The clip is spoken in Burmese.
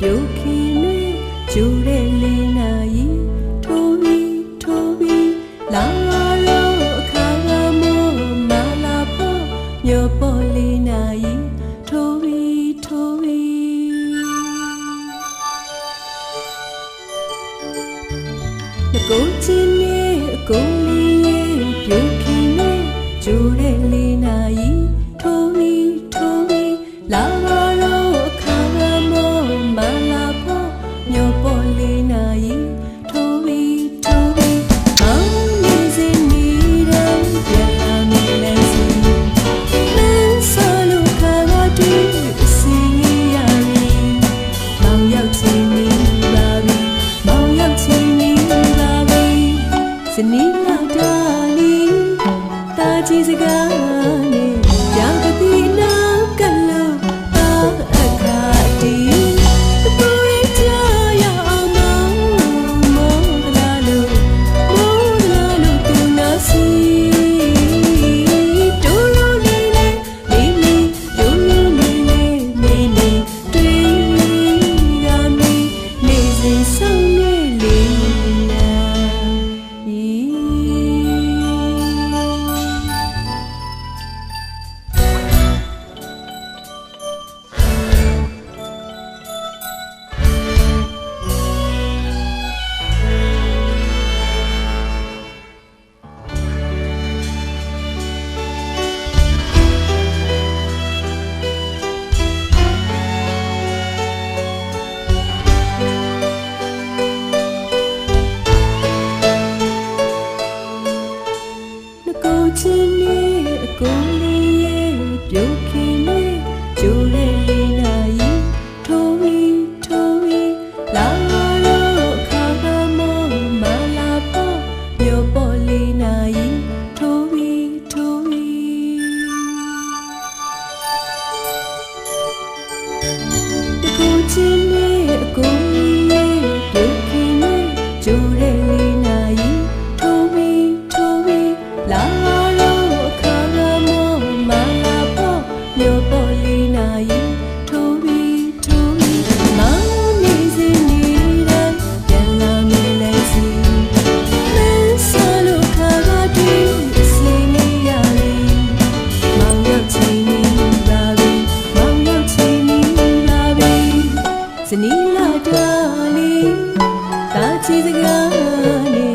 ပြုတ်ခင်တွေကျူတဲ့လေနာကြီးထိုးပြီးထိုးပြီးလာရောအခါကမောမာလာဖို့ညပေါ်လေနာကြီးထိုးပြီးထိုးပြီးငကိုချင်းနဲ့အကုန် စနေလောက်တာလီတာကြီးစကား trên mê cùng ဇနီးလာတာလေးသာချီစကားနဲ့